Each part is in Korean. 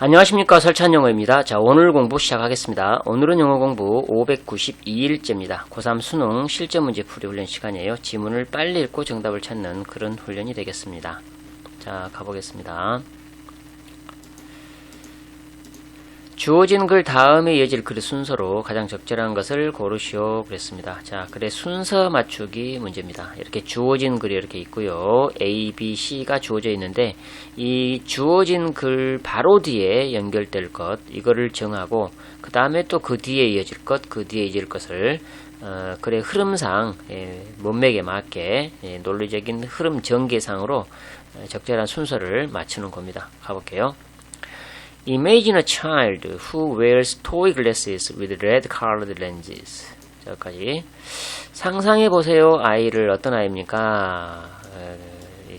안녕하십니까 설찬영어입니다. 자 오늘 공부 시작하겠습니다. 오늘은 영어 공부 592일째입니다. 고3 수능 실제 문제 풀이 훈련 시간이에요. 지문을 빨리 읽고 정답을 찾는 그런 훈련이 되겠습니다. 자 가보겠습니다. 주어진 글 다음에 이어질 글의 순서로 가장 적절한 것을 고르시오 그랬습니다. 자, 글의 순서 맞추기 문제입니다. 이렇게 주어진 글이 이렇게 있고요. A, B, C가 주어져 있는데 이 주어진 글 바로 뒤에 연결될 것 이거를 정하고 그 다음에 또 그 뒤에 이어질 것, 그 뒤에 이어질 것을 어, 글의 흐름상 예, 문맥에 맞게 예, 논리적인 흐름 전개상으로 어, 적절한 순서를 맞추는 겁니다. 가볼게요. Imagine a child who wears toy glasses with red colored lenses. 여기까지. 상상해 보세요. 아이를 어떤 아이입니까?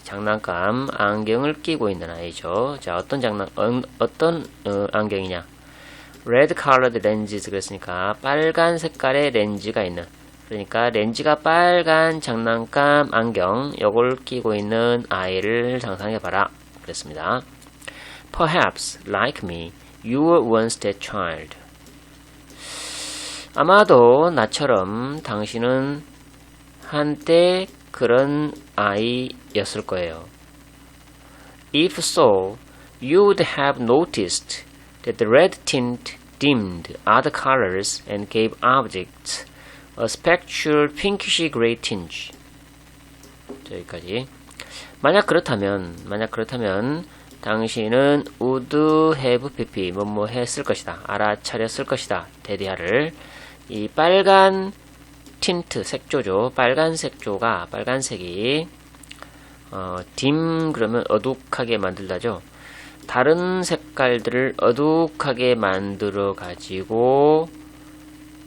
장난감 안경을 끼고 있는 아이죠. 자, 어떤 장난 어, 어떤 어, 안경이냐? red colored lenses 그랬으니까 빨간 색깔의 렌즈가 있는 그러니까 렌즈가 빨간 장난감 안경 요걸 끼고 있는 아이를 상상해 봐라. 그랬습니다. Perhaps, like me, you were once that child. 아마도 나처럼 당신은 한때 그런 아이였을 거예요. If so, you would have noticed that the red tint dimmed other colors and gave objects a spectral pinkish gray tinge. 여기까지. 만약 그렇다면, 만약 그렇다면, 당신은 would have pp 뭐뭐 했을 것이다. 알아차렸을 것이다. 대디아를 이 빨간 틴트 색조죠. 빨간 색조가 빨간색이 어, dim 그러면 어둑하게 만들다죠. 다른 색깔들을 어둑하게 만들어 가지고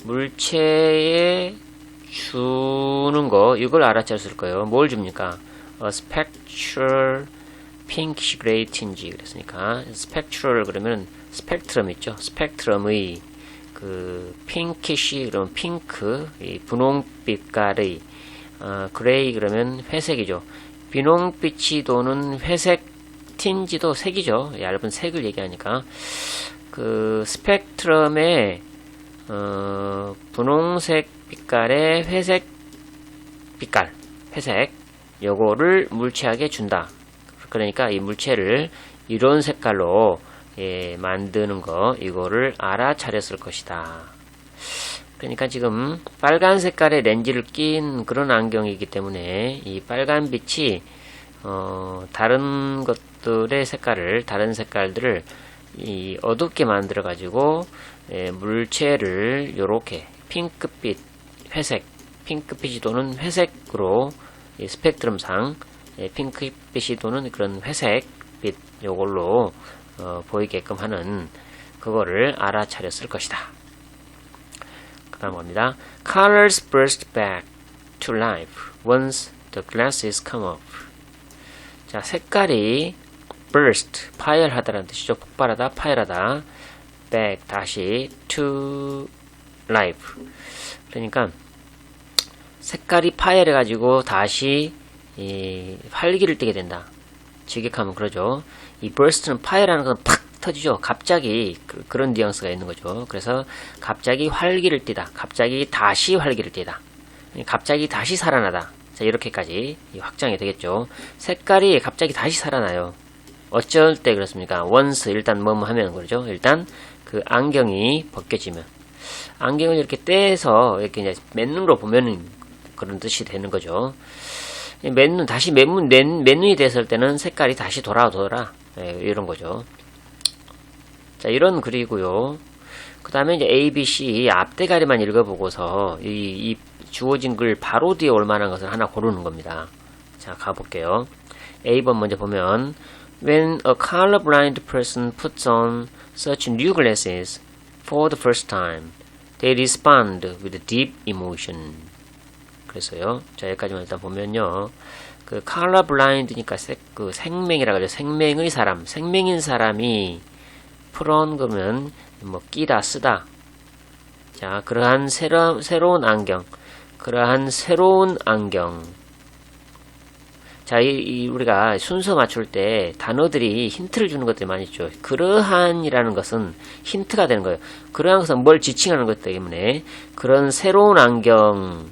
물체에 주는 거 이걸 알아차렸을 거예요. 뭘 줍니까? A spectral 그레이 틴지 그랬으니까 스펙트럴 그러면 스펙트럼 있죠? 스펙트럼의 그 핑키시 그러면 핑크 이 분홍빛깔의 어, 그레이 그러면 회색이죠. 비농빛이 도는 회색 틴지도 색이죠. 얇은 색을 얘기하니까. 그 스펙트럼의 어, 분홍색 빛깔의 회색 빛깔 회색 요거를 물체하게 준다 그러니까 이 물체를 이런 색깔로 예, 만드는 거 이거를 알아차렸을 것이다. 그러니까 지금 빨간 색깔의 렌즈를 낀 그런 안경이기 때문에 이 빨간 빛이 어, 다른 것들의 색깔을 다른 색깔들을 이 어둡게 만들어 가지고 예, 물체를 이렇게 핑크빛 회색 핑크빛이 도는 회색으로 스펙트럼상 예, 핑크빛이 도는 그런 회색빛 요걸로 어, 보이게끔 하는 그거를 알아차렸을 것이다. 그 다음 봅니다. Colors burst back to life once the glasses come off. 자, 색깔이 burst, 파열하다라는 뜻이죠. 폭발하다, 파열하다. back, 다시 to life. 그러니까 색깔이 파열해가지고 다시 이 활기를 띠게 된다. 직역하면 그러죠. 이 burst는 파열하는 건 팍 터지죠. 갑자기 그, 런 뉘앙스가 있는 거죠. 그래서 갑자기 활기를 띠다. 갑자기 다시 활기를 띠다. 갑자기 다시 살아나다. 자 이렇게까지 확장이 되겠죠. 색깔이 갑자기 다시 살아나요. 어쩔 때 그렇습니까? once 일단 뭐뭐 하면 그러죠. 일단 그 안경이 벗겨지면 안경을 이렇게 떼서 이렇게 이제 맨눈으로 보면은 그런 뜻이 되는 거죠. 맨눈 다시 맨눈 맨, 맨눈이 됐을 때는 색깔이 다시 돌아오더라 예, 이런 거죠. 자 이런 글이고요. 그 다음에 이제 A, B, C 앞대가리만 읽어보고서 이, 이 주어진 글 바로 뒤에 올 만한 것을 하나 고르는 겁니다. 자 가볼게요. A번 먼저 보면 When a colorblind person puts on such new glasses for the first time, they respond with deep emotion. 그래서요. 자, 여기까지만 일단 보면요. 그 컬러 블라인드니까 색, 그 생맹이라 그래요. 생맹의 사람, 생맹인 사람이 프론 그러면 뭐 끼다 쓰다. 자, 그러한 새로, 새로운 안경, 그러한 새로운 안경. 자, 이, 이 우리가 순서 맞출 때 단어들이 힌트를 주는 것들이 많이 있죠. 그러한이라는 것은 힌트가 되는 거예요. 그러한 것은 뭘 지칭하는 것 때문에 그런 새로운 안경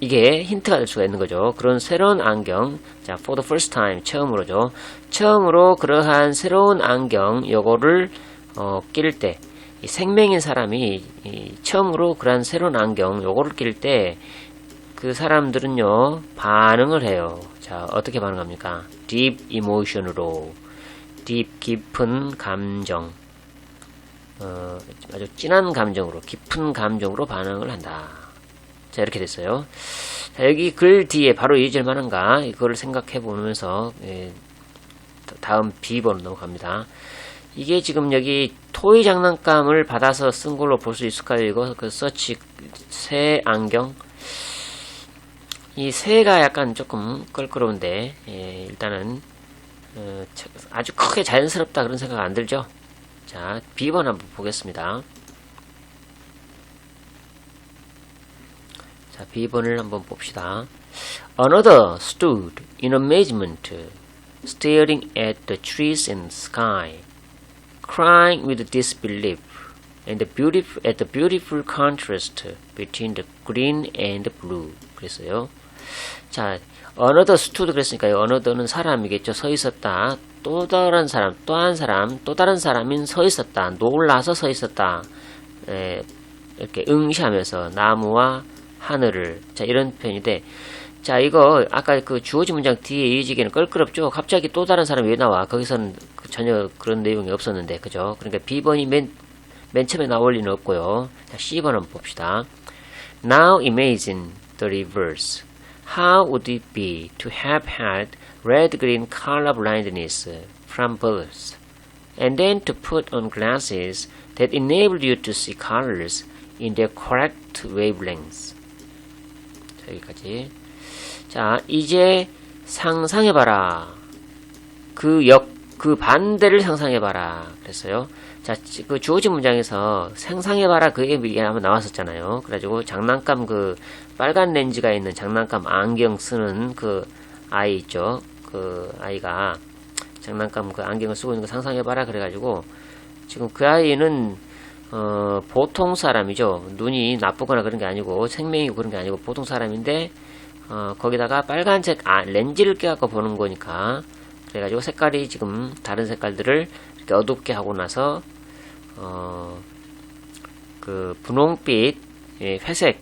이게 힌트가 될 수가 있는 거죠. 그런 새로운 안경, 자, for the first time, 처음으로죠. 처음으로 그러한 새로운 안경, 요거를, 어, 낄 때, 이 생명인 사람이, 이 처음으로 그러한 새로운 안경, 요거를 낄 때, 그 사람들은요, 반응을 해요. 자, 어떻게 반응합니까? deep emotion으로, deep, 깊은 감정, 어, 아주 진한 감정으로, 깊은 감정으로 반응을 한다. 자, 이렇게 됐어요. 자, 여기 글 뒤에 바로 이어질 만한가, 이거를 생각해 보면서, 예, 다음 B번으로 넘어갑니다. 이게 지금 여기 토이 장난감을 받아서 쓴 걸로 볼 수 있을까요? 이거, 그 서치, 새 안경. 이 새가 약간 조금 껄끄러운데, 예, 일단은, 어, 자- 아주 크게 자연스럽다 그런 생각 안 들죠? 자, B번 한번 보겠습니다. 자, B번을 한번 봅시다. Another stood in amazement, staring at the trees and sky, crying with disbelief, and the beautiful, at the beautiful contrast between the green and the blue. 그랬어요. 자, another stood 그랬으니까요. another는 사람이겠죠. 서 있었다. 또 다른 사람, 또 한 사람, 또 다른 사람인 서 있었다. 놀라서 서 있었다. 에, 이렇게 응시하면서 나무와 하늘을 자 이런 표현인데 자 이거 아까 그 주어진 문장 뒤에 이어지기는 껄끄럽죠 갑자기 또 다른 사람이 왜 나와 거기서는 그 전혀 그런 내용이 없었는데 그죠 그러니까 B번이 맨, 맨 처음에 나올 리는 없고요 자 C번 한번 봅시다 Now imagine the reverse How would it be to have had red-green color blindness from birth and then to put on glasses that enabled you to see colors in their correct wavelengths. 자, 여기까지. 자, 이제 상상해봐라. 그 역, 그 반대를 상상해봐라. 그랬어요. 자, 지- 그 주어진 문장에서 상상해봐라. 그 얘기 한번 나왔었잖아요. 그래가지고 장난감 그 빨간 렌즈가 있는 장난감 안경 쓰는 그 아이 있죠. 그 아이가 장난감 그 안경을 쓰고 있는 거 상상해봐라. 그래가지고 지금 그 아이는 어, 보통 사람이죠. 눈이 나쁘거나 그런 게 아니고 생명이고 그런 게 아니고 보통 사람인데 어, 거기다가 빨간색 아, 렌즈를 껴갖고 보는 거니까 그래가지고 색깔이 지금 다른 색깔들을 이렇게 어둡게 하고 나서 어, 그 분홍빛, 예, 회색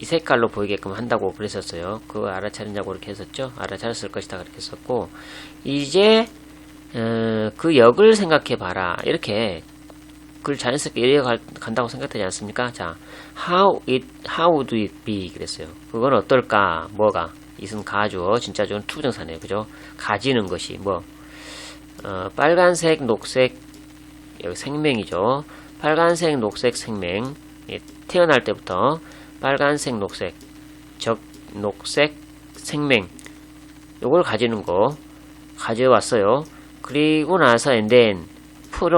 이 색깔로 보이게끔 한다고 그랬었어요. 그거 알아차렸냐고 그렇게 했었죠. 알아차렸을 것이다 그렇게 했었고 이제 어, 그 역을 생각해 봐라 이렇게 그걸 자연스럽게 이어간다고 생각되지 않습니까? 자, how it, how would it be 그랬어요. 그건 어떨까? 뭐가? 이은 가주어, 진짜 좋은 투정사네요. 그죠? 가지는 것이 뭐 어, 빨간색, 녹색 여기 생명이죠. 빨간색, 녹색, 생명 예, 태어날 때부터 빨간색, 녹색, 적, 녹색, 생명 요걸 가지는 거 가져왔어요. 그리고 나서 and then put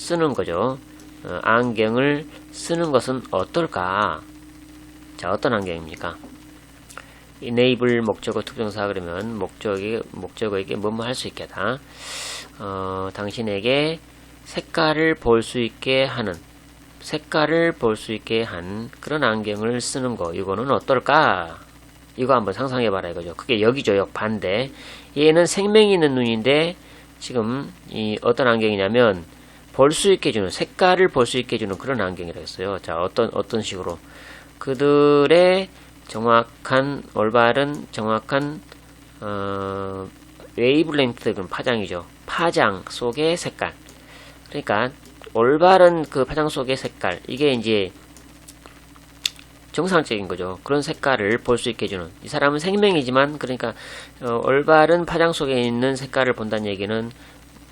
쓰는 거죠. 어, 안경을 쓰는 것은 어떨까? 자, 어떤 안경입니까? enable 목적어 특정사 그러면 목적이 목적어에게 뭐뭐 할 수 있게 하다. 어, 당신에게 색깔을 볼 수 있게 하는 색깔을 볼 수 있게 한 그런 안경을 쓰는 거 이거는 어떨까? 이거 한번 상상해 봐라 이거죠. 그게 여기죠. 역 반대. 얘는 생명이 있는 눈인데 지금 이 어떤 안경이냐면 볼 수 있게 해주는 색깔을 볼 수 있게 해주는 그런 안경이라고 했어요. 자 어떤 어떤 식으로 그들의 정확한 올바른 정확한 어, 그런 파장이죠. 파장 속의 색깔. 그러니까 올바른 그 파장 속의 색깔 이게 이제 정상적인 거죠. 그런 색깔을 볼 수 있게 해주는 이 사람은 생명이지만 그러니까 어, 올바른 파장 속에 있는 색깔을 본다는 얘기는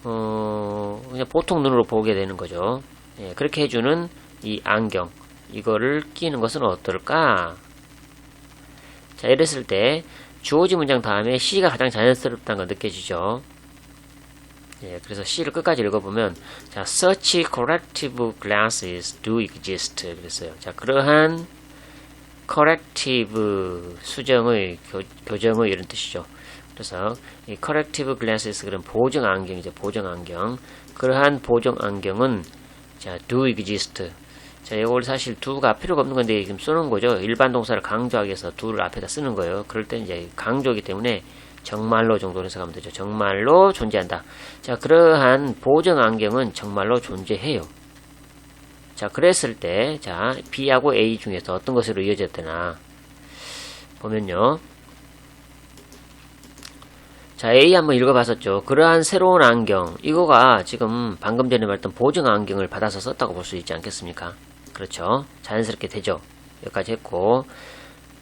어, 그냥 보통 눈으로 보게 되는 거죠. 예, 그렇게 해주는 이 안경 이거를 끼는 것은 어떨까? 자 이랬을 때 주어진 문장 다음에 C가 가장 자연스럽다는 거 느껴지죠. 예, 그래서 C를 끝까지 읽어보면 자 such corrective glasses do exist 그랬어요. 자 그러한 corrective 수정의 교, 교정의 이런 뜻이죠. 그래서 이 corrective glasses 그런 보정 안경이죠. 보정 안경. 그러한 보정 안경은 자 do exist. 자 이걸 사실 do가 필요가 없는 건데 지금 쓰는 거죠. 일반 동사를 강조하기 위해서 do를 앞에다 쓰는 거예요. 그럴 때 이제 강조이기 때문에 정말로 정도로 해석하면 되죠. 정말로 존재한다. 자 그러한 보정 안경은 정말로 존재해요. 자, 그랬을 때, 자, B하고 A 중에서 어떤 것으로 이어졌더나, 보면요. 자, A 한번 읽어봤었죠. 그러한 새로운 안경, 이거가 지금 방금 전에 말했던 보증 안경을 받아서 썼다고 볼 수 있지 않겠습니까? 그렇죠. 자연스럽게 되죠. 여기까지 했고,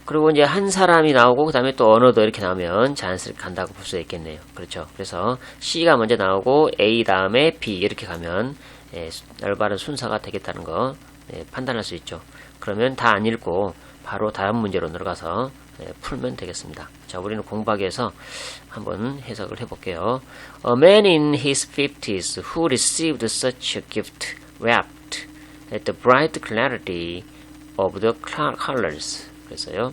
그리고 이제 한 사람이 나오고, 그 다음에 또 언어도 이렇게 나오면 자연스럽게 간다고 볼 수 있겠네요. 그렇죠. 그래서 C가 먼저 나오고, A 다음에 B 이렇게 가면, 예, 열바른 순서가 되겠다는 거 예, 판단할 수 있죠. 그러면 다 안 읽고 바로 다음 문제로 들어가서 예, 풀면 되겠습니다. 자, 우리는 위해서 한번 해석을 해볼게요. A man in his 50s who received such a gift wept at the bright clarity of the colors. 그래서요.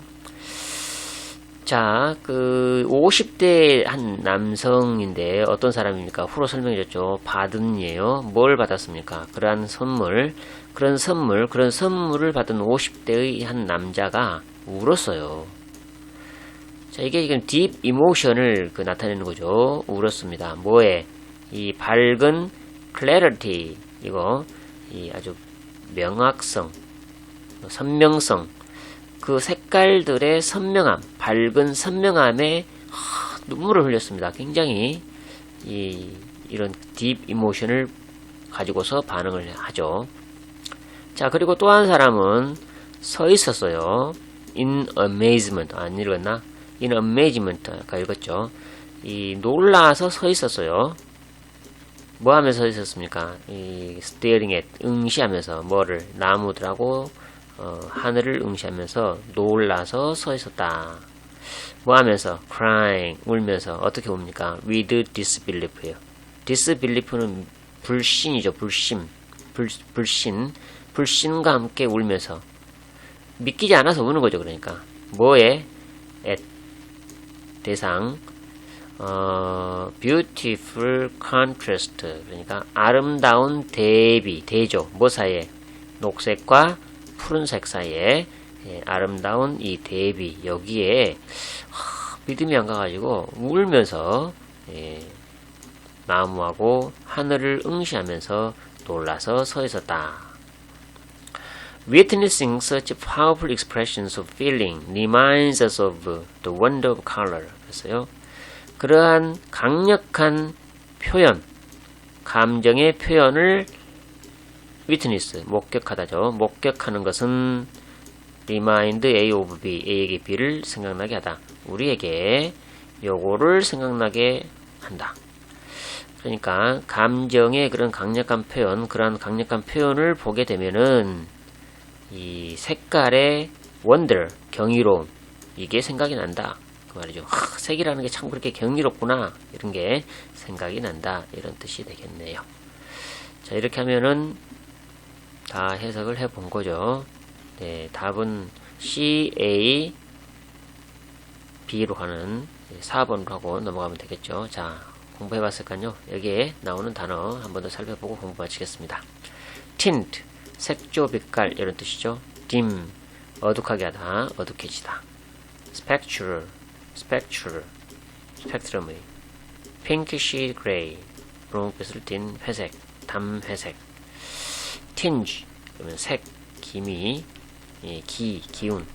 자, 그 50대 한 남성인데 어떤 사람입니까? 후로 설명해줬죠. 받은이에요. 뭘 받았습니까? 그러한 선물, 그런 선물, 그런 선물을 받은 50대의 한 남자가 울었어요. 자, 이게 지금 딥 이모션을 그 나타내는 거죠. 울었습니다. 뭐에? 이 밝은 clarity 이거 이 아주 명확성, 선명성 그 색깔들의 선명함, 밝은 선명함에 하, 눈물을 흘렸습니다. 굉장히 이, 이런 딥 이모션을 가지고서 반응을 하죠. 자, 그리고 또 한 사람은 서 있었어요. in amazement. 안 읽었나? In amazement. 아까 읽었죠. 이 놀라서 서 있었어요. 뭐 하면서 서 있었습니까? 이 staring at, 응시하면서 뭐를 나무들하고 어, 하늘을 응시하면서 놀라서 서 있었다. 뭐 하면서 crying 울면서 어떻게 웁니까? with disbelief예요. disbelief는 불신이죠. 불심. 불, 불신. 불신과 함께 울면서 믿기지 않아서 우는 거죠. 그러니까 뭐에 at 대상 어, beautiful contrast 그러니까 아름다운 대비 대조 뭐 사이에 녹색과 푸른색 사이에 예, 아름다운 이 대비 여기에 하, 믿음이 안 가가지고 울면서 예, 나무하고 하늘을 응시하면서 놀라서 서 있었다. Witnessing such powerful expressions of feeling reminds us of the wonder of color. 그래서요. 그러한 강력한 표현, 감정의 표현을 witness, 목격하다죠. 목격하는 것은 remind A of B, A에게 B를 생각나게 하다. 우리에게 요거를 생각나게 한다. 그러니까 감정의 그런 강력한 표현, 그러한 강력한 표현을 보게 되면은 이 색깔의 원들, 경이로움 이게 생각이 난다. 그 말이죠. 하, 색이라는 게 참 그렇게 경이롭구나. 이런 게 생각이 난다. 이런 뜻이 되겠네요. 자, 이렇게 하면은 다 해석을 해 본 거죠. 네, 답은 C, A, B로 가는 4번으로 하고 넘어가면 되겠죠. 자, 공부해 봤을까요? 여기에 나오는 단어 한 번 더 살펴보고 공부 마치겠습니다. tint, 색조, 빛깔 이런 뜻이죠. dim, 어둑하게 하다, 어둑해지다. spectral, spectral, 스펙트럼의 pinkish gray, 분홍빛을 띤 회색, 담회색. tinge, 그러면 색, 기미, 예, 기, 기운.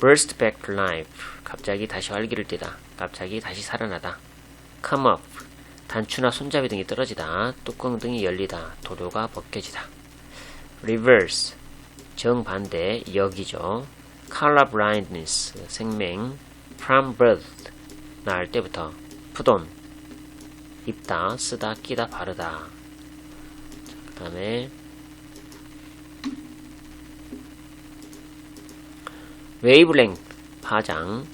burst back life, 갑자기 다시 활기를 띠다, 갑자기 다시 살아나다. come up, 단추나 손잡이 등이 떨어지다, 뚜껑 등이 열리다, 도도가 벗겨지다. Reverse, 정반대, 역이죠. color blindness, 생맹. from birth, 낳을 때부터. put on, 입다, 쓰다, 끼다, 바르다. 그 다음에 웨이브랭 파장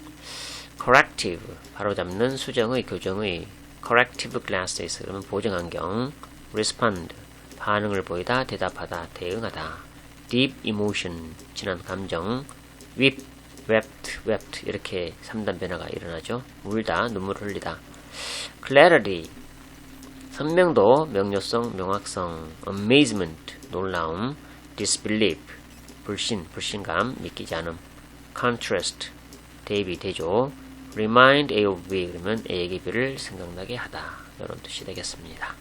corrective 바로잡는 수정의 교정의 corrective glasses 그러면 보정 안경 respond 반응을 보이다 대답하다 대응하다. Deep emotion 진한 감정. Weep, wept, wept. 이렇게 3단 변화가 일어나죠. 울다, 눈물을 흘리다. clarity, 선명도, 명료성, 명확성, amazement, 놀라움, disbelief, 불신, 불신감, 믿기지 않음, contrast, 대비, 대조, remind A of B. 그러면 A에게 B를 생각나게 하다. 이런 뜻이 되겠습니다.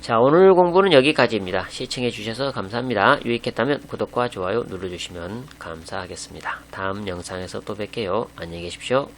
자 오늘 공부는 여기까지입니다. 시청해 주셔서 감사합니다. 유익했다면 구독과 좋아요 눌러주시면 감사하겠습니다. 다음 영상에서 또 뵐게요. 안녕히 계십시오.